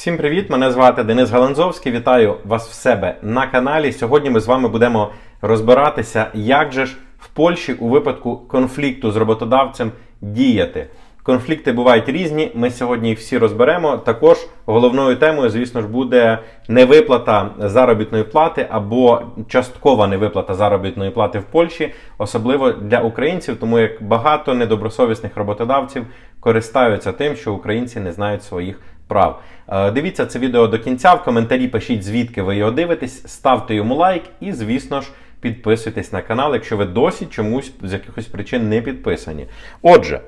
Всім привіт! Мене звати Денис Галанзовський. Вітаю вас в себе на каналі. Сьогодні ми з вами будемо розбиратися, як же ж в Польщі у випадку конфлікту з роботодавцем діяти. Конфлікти бувають різні. Ми сьогодні їх всі розберемо. Також головною темою, звісно ж, буде невиплата заробітної плати або часткова невиплата заробітної плати в Польщі, особливо для українців, тому як багато недобросовісних роботодавців користаються тим, що українці не знають своїх прав. Е, Дивіться це відео до кінця. В коментарі пишіть, звідки ви його дивитесь, ставте йому лайк і, звісно ж, підписуйтесь на канал, якщо ви досі чомусь з якихось причин не підписані. Отже,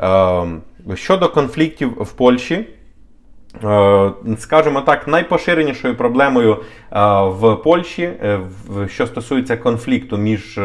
е, щодо конфліктів в Польщі. Е, Скажімо так, найпоширенішою проблемою е, в Польщі, е, що стосується конфлікту між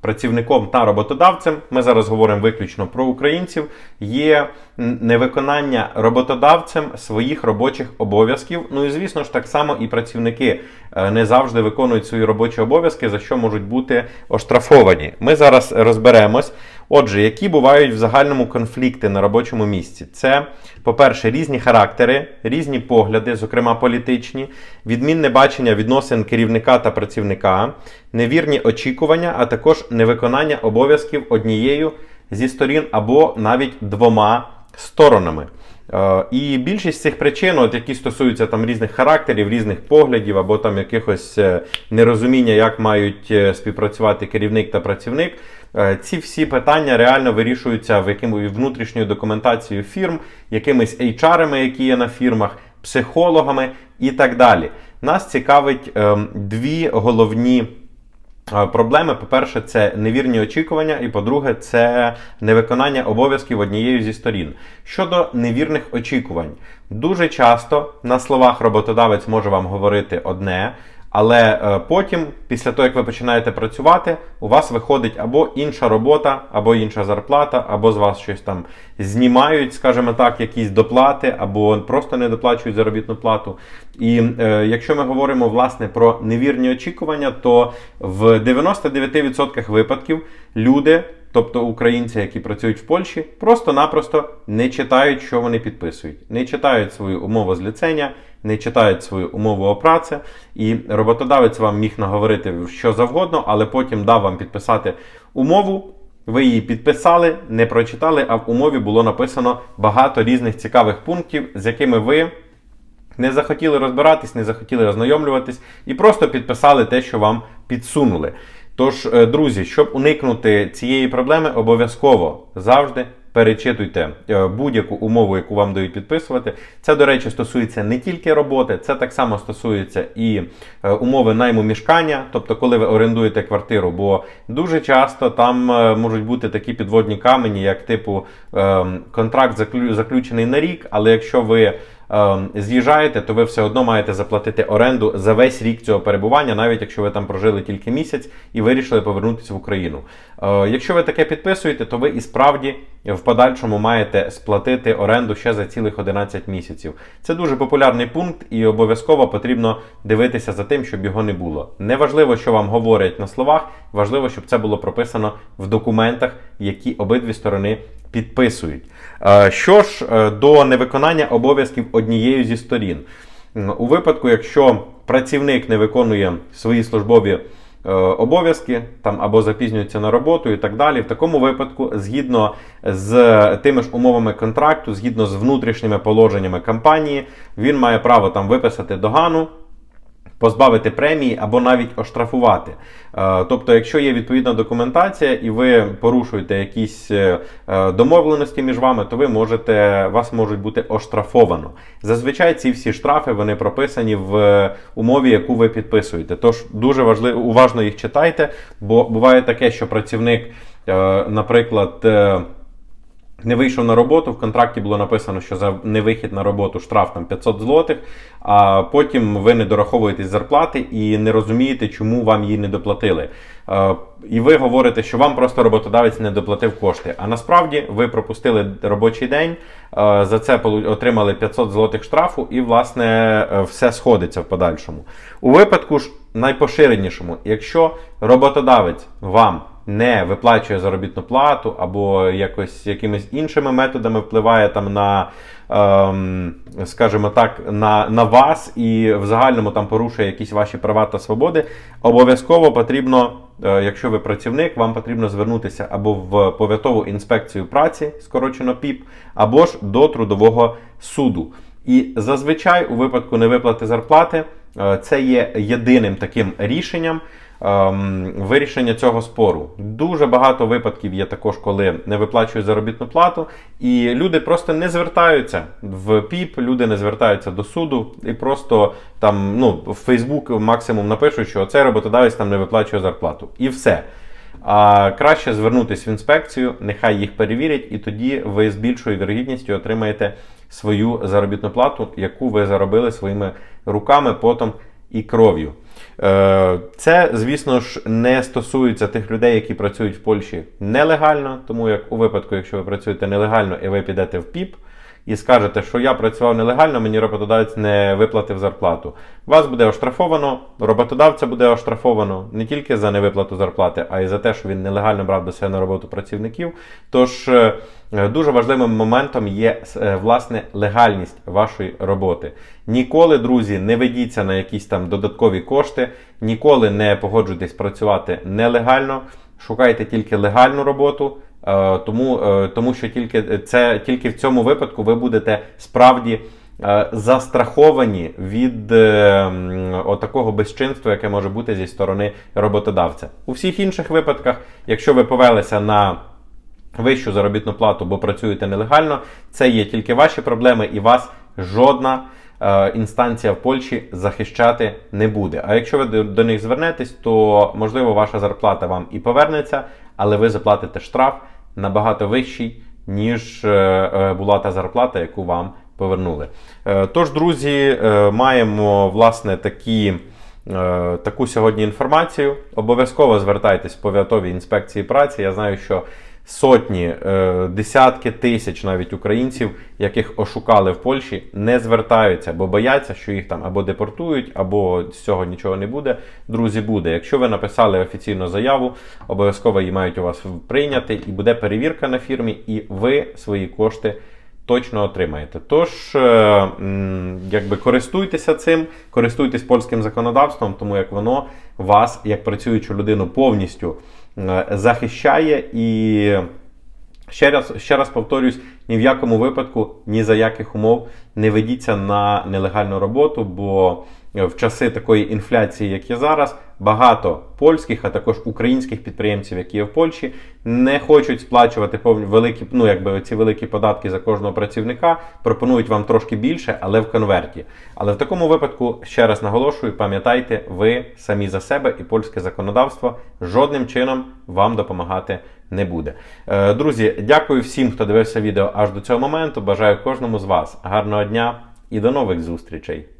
працівником та роботодавцем, ми зараз говоримо виключно про українців, є невиконання роботодавцем своїх робочих обов'язків. Ну і звісно ж, так само і працівники е, не завжди виконують свої робочі обов'язки, за що можуть бути оштрафовані. Ми зараз розберемось. Отже, які бувають в загальному конфлікти на робочому місці? Це, по-перше, різні характери, різні погляди, зокрема політичні, відмінне бачення відносин керівника та працівника, невірні очікування, а також невиконання обов'язків однією зі сторін або навіть двома сторонами. Е, І більшість цих причин, от, які стосуються там різних характерів, різних поглядів, або там якихось е, нерозуміння, як мають е, співпрацювати керівник та працівник, ці всі питання реально вирішуються в яким внутрішньою документацією фірм, якимись HR-ами, які є на фірмах, психологами і так далі. Нас цікавить ем, дві головні. Е, Проблеми, по-перше, це невірні очікування, і по-друге, це невиконання обов'язків однією зі сторін. Щодо невірних очікувань, дуже часто на словах роботодавець може вам говорити одне, але е, потім, після того, як ви починаєте працювати, у вас виходить або інша робота, або інша зарплата, або з вас щось там знімають, скажімо так, якісь доплати, або просто не доплачують заробітну плату. І е, якщо ми говоримо власне про невірні очікування, то в 99% випадків люди, тобто українці, які працюють в Польщі, просто-напросто не читають, що вони підписують, не читають свою умову зліцення, не читають свою умову о праці, і роботодавець вам міг наговорити що завгодно, але потім дав вам підписати умову. Ви її підписали, не прочитали, а в умові було написано багато різних цікавих пунктів, з якими ви не захотіли розбиратись, не захотіли ознайомлюватись і просто підписали те, що вам підсунули. Тож, е, друзі, щоб уникнути цієї проблеми, обов'язково завжди перечитуйте е, будь-яку умову, яку вам дають підписувати. Це, до речі, стосується не тільки роботи, це так само стосується і е, умови найму мішкання, тобто, коли ви орендуєте квартиру, бо дуже часто там е, можуть бути такі підводні камені, як типу ем, контракт заклю- заключений на рік, але якщо ви з'їжджаєте, то ви все одно маєте заплатити оренду за весь рік цього перебування, навіть якщо ви там прожили тільки місяць і вирішили повернутися в Україну. Е, Якщо ви таке підписуєте, то ви і справді в подальшому маєте сплатити оренду ще за цілих 11 місяців. Це дуже популярний пункт, і обов'язково потрібно дивитися за тим, щоб його не було. Неважливо, що вам говорять на словах, важливо, щоб це було прописано в документах, які обидві сторони підписують. Е, Що ж е, до невиконання обов'язків однією зі сторін, у випадку, якщо працівник не виконує свої службові е, обов'язки там або запізнюється на роботу і так далі, в такому випадку, згідно з тими ж умовами контракту, згідно з внутрішніми положеннями компанії, він має право там виписати догану позбавити премії або навіть оштрафувати. Е, Тобто, якщо є відповідна документація і ви порушуєте якісь е, е, домовленості між вами, то ви можете, вас можуть бути оштрафовано. Зазвичай ці всі штрафи вони прописані в умові, яку ви підписуєте. Тож дуже важливо уважно їх читайте, бо буває таке, що працівник, наприклад, не вийшов на роботу, в контракті було написано, що за невихід на роботу штраф там 500 злотих, а потім ви не дораховуєтесь зарплати і не розумієте, чому вам її не доплатили. Е, І ви говорите, що вам просто роботодавець не доплатив кошти. А насправді ви пропустили робочий день, е, за це отримали 500 злотих штрафу, і, власне, е, все сходиться в подальшому. У випадку ж найпоширенішому, якщо роботодавець вам не виплачує заробітну плату або якось якимись іншими методами впливає там на, ем, скажімо так, на, на вас і в загальному там порушує якісь ваші права та свободи, обов'язково потрібно, е, якщо ви працівник, вам потрібно звернутися або в повітову інспекцію праці, скорочено ПІП, або ж до трудового суду. І зазвичай у випадку невиплати зарплати е, це є єдиним таким рішенням ем, вирішення цього спору. Дуже багато випадків є також, коли не виплачують заробітну плату, і люди просто не звертаються в ПІП, люди не звертаються до суду і просто там ну, в Фейсбук максимум напишуть, що цей роботодавець там не виплачує зарплату. І все. А краще звернутися в інспекцію, нехай їх перевірять, і тоді ви з більшою вірогідністю отримаєте свою заробітну плату, яку ви заробили своїми руками, потом і кров'ю. Е, Це, звісно ж, не стосується тих людей, які працюють в Польщі нелегально, тому як у випадку, якщо ви працюєте нелегально і ви підете в ПІП, і скажете, що я працював нелегально, мені роботодавець не виплатив зарплату. Вас буде оштрафовано, роботодавця буде оштрафовано не тільки за невиплату зарплати, а й за те, що він нелегально брав до себе на роботу працівників. Тож е, дуже важливим моментом є е, власне легальність вашої роботи. Ніколи, друзі, не ведіться на якісь там додаткові кошти, ніколи не погоджуйтесь працювати нелегально, шукайте тільки легальну роботу. Е, Тому, е, тому що тільки це тільки в цьому випадку ви будете справді е, застраховані від е, м, отакого безчинства, яке може бути зі сторони роботодавця. У всіх інших випадках, якщо ви повелися на вищу заробітну плату, бо працюєте нелегально, це є тільки ваші проблеми, і вас жодна е, інстанція в Польщі захищати не буде. А якщо ви до них звернетесь, то можливо ваша зарплата вам і повернеться, але ви заплатите штраф набагато вищий, ніж е, е, була та зарплата, яку вам повернули. Е, Тож, друзі, маємо власне такі. Таку сьогодні інформацію. Обов'язково звертайтесь в повятові інспекції праці. Я знаю, що сотні, е, десятки тисяч навіть українців, яких ошукали в Польщі, не звертаються, бо бояться, що їх там або депортують, або з цього нічого не буде. Друзі, буде. Якщо ви написали офіційну заяву, обов'язково її мають у вас прийняти, і буде перевірка на фірмі, і ви свої кошти. Точно отримаєте. Тож, е, якби користуйтеся цим, користуйтесь польським законодавством, тому як воно вас, як працюючу людину, повністю захищає. І ще раз, ще раз повторюсь: ні в якому випадку, ні за яких умов не ведіться на нелегальну роботу, бо в часи такої інфляції, як є зараз, багато польських, а також українських підприємців, які є в Польщі, не хочуть сплачувати повні великі, ну якби ці великі податки за кожного працівника, пропонують вам трошки більше, але в конверті. Але в такому випадку, ще раз наголошую, пам'ятайте, ви самі за себе і польське законодавство жодним чином вам допомагати не буде. Е, Друзі, дякую всім, хто дивився відео аж до цього моменту. Бажаю кожному з вас гарного дня і до нових зустрічей.